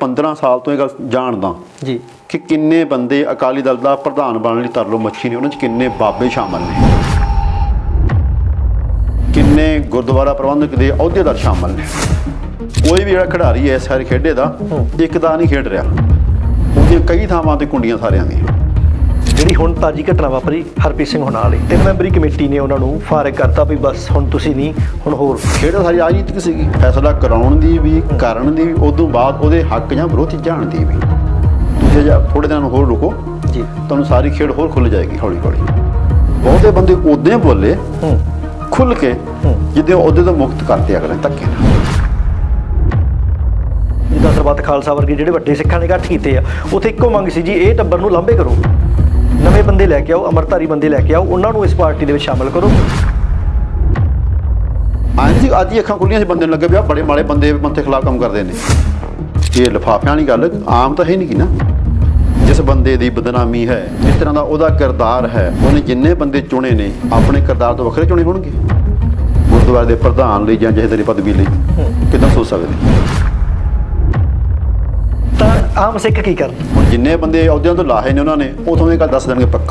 15 ਸਾਲ ਤੋਂ ਇਹ ਗੱਲ ਜਾਣਦਾ ਜੀ। ਕਿ ਕਿੰਨੇ ਬੰਦੇ ਅਕਾਲੀ ਦਲ ਦਾ ਪ੍ਰਧਾਨ ਬਣਨ ਲਈ ਤਰਲੋ ਮੱਛੀ ਨੇ ਉਹਨਾਂ 'ਚ ਕਿੰਨੇ ਬਾਬੇ ਸ਼ਾਮਲ ਨੇ? ਕਿੰਨੇ ਗੁਰਦੁਆਰਾ ਪ੍ਰਬੰਧਕ ਦੇ ਅਹੁਦੇਦਾਰ ਸ਼ਾਮਲ ਨੇ? ਕੋਈ ਵੀ ਜਿਹੜਾ ਖਿਡਾਰੀ ਹੈ ਇਸ ਸਾਰੇ ਖੇਡੇ ਦਾ ਇੱਕ ਦਾ ਨਹੀਂ ਖੇਡ ਰਿਹਾ। ਉਹਦੀਆਂ ਕਈ ਥਾਵਾਂ ਤੇ ਕੁੰਡੀਆਂ ਸਾਰਿਆਂ ਦੀਆਂ। ਜਿਹੜੀ ਹੁਣ ਤਾਜੀ ਘਟਨਾ ਵਾਪਰੀ ਹਰਪ੍ਰੀਤ ਸਿੰਘ ਹੁਣਾਂ ਵਾਲੀ। ਤਿੰਨ ਮੈਂਬਰੀ ਕਮੇਟੀ ਨੇ ਉਹਨਾਂ ਨੂੰ ਫਾਰਗ ਕਰਤਾ ਵੀ ਬਸ ਹੁਣ ਤੁਸੀਂ ਨਹੀਂ ਹੁਣ ਹੋਰ। ਖੇਡ ਸਾਰੀ ਰਾਜਨੀਤਿਕ ਸੀਗੀ? ਫੈਸਲਾ ਕਰਾਉਣ ਦੀ ਵੀ ਕਰਨ ਦੀ ਵੀ ਉਦੋਂ ਬਾਅਦ ਉਹਦੇ ਹੱਕ ਜਾਂ ਵਿਰੋਧ ਜਾਣ ਦੀ ਵੀ। ਤੁਸੀਂ ਜਾਂ ਥੋੜੇ ਦਿਨ ਹੋਰ ਰੁਕੋ। ਜੀ। ਤੁਹਾਨੂੰ ਸਾਰੀ ਖੇਡ ਹੋਰ ਖੁੱਲ ਜਾਏਗੀ ਹੌਲੀ ਹੌਲੀ ਬਹੁਤੇ ਬੰਦੇ ਉਦੋਂ ਹੀ ਬੋਲੇ ਹੂੰ। ਖੁੱਲ ਕੇ ਜਿੱਦੇ ਉਹਦੇ ਤੋਂ ਮੁਕਤ ਕਰਤੇ ਅਗਲੇ ਧੱਕੇ ਨਾਲ। ਜਿੱਦਾਂ ਸਰਬੱਤ ਖਾਲਸਾ ਵਰਗੇ ਜਿਹੜੇ ਵੱਡੇ ਸਿੱਖਾਂ ਨੇ ਇਕੱਠ ਕੀਤੇ ਆ ਉੱਥੇ ਇੱਕੋ ਮੰਗ ਸੀ ਜੀ ਇਹ ਟੱਬਰ ਨੂੰ ਲਾਂਭੇ ਕਰੋ। ਨਵੇਂ ਬੰਦੇ ਲੈ ਕੇ ਆਓ ਅਮਰਧਾਰੀ ਬੰਦੇ ਲੈ ਕੇ ਆਓ, ਉਹਨਾਂ ਨੂੰ ਇਸ ਪਾਰਟੀ ਦੇ ਵਿੱਚ ਸ਼ਾਮਲ ਕਰੋ। ਅੱਜ ਹੀ ਅੱਜ ਹੀ ਅੱਖਾਂ ਖੁੱਲੀਆਂ ਸੀ, ਬੰਦੇ ਨੂੰ ਲੱਗੇ ਵੀ ਆ ਬੜੇ ਮਾੜੇ ਬੰਦੇ ਬੰਦੇ ਖਿਲਾਫ ਕੰਮ ਕਰਦੇ ਨੇ। ਇਹ ਲਿਫਾਫਿਆਂ ਵਾਲੀ ਗੱਲ, ਆਮ ਤਾਂ ਹੈ ਨਹੀਂ ਗੀ ਨਾ। ਜਿਸ ਬੰਦੇ ਦੀ ਬਦਨਾਮੀ ਹੈ, ਜਿਸ ਤਰ੍ਹਾਂ ਦਾ ਉਹਦਾ ਕਿਰਦਾਰ ਹੈ, ਉਹਨੇ ਜਿੰਨੇ ਬੰਦੇ ਚੁਣੇ ਨੇ, ਆਪਣੇ ਕਿਰਦਾਰ ਤੋਂ ਵੱਖਰੇ ਚੁਣੇ ਹੋਣਗੇ। ਗੁਰਦੁਆਰੇ ਦੇ ਪ੍ਰਧਾਨ ਲਈ ਜਾਂ ਜਿਹੇ ਪਦਵੀ ਲਈ, ਕਿਦਾਂ ਸੋਚ ਸਕਦੇ ਆਮ ਸਿੱਖ ਕੀ ਕਰਨ? ਹੁਣ ਜਿੰਨੇ ਬੰਦੇ ਅਹੁਦਿਆਂ ਤੋਂ ਲਾਹੇ ਨੇ ਉਹਨਾਂ ਨੇ ਉਥੋਂ ਇਹ ਗੱਲ ਦੱਸ ਦੇਣਗੇ ਪੱਕਾ।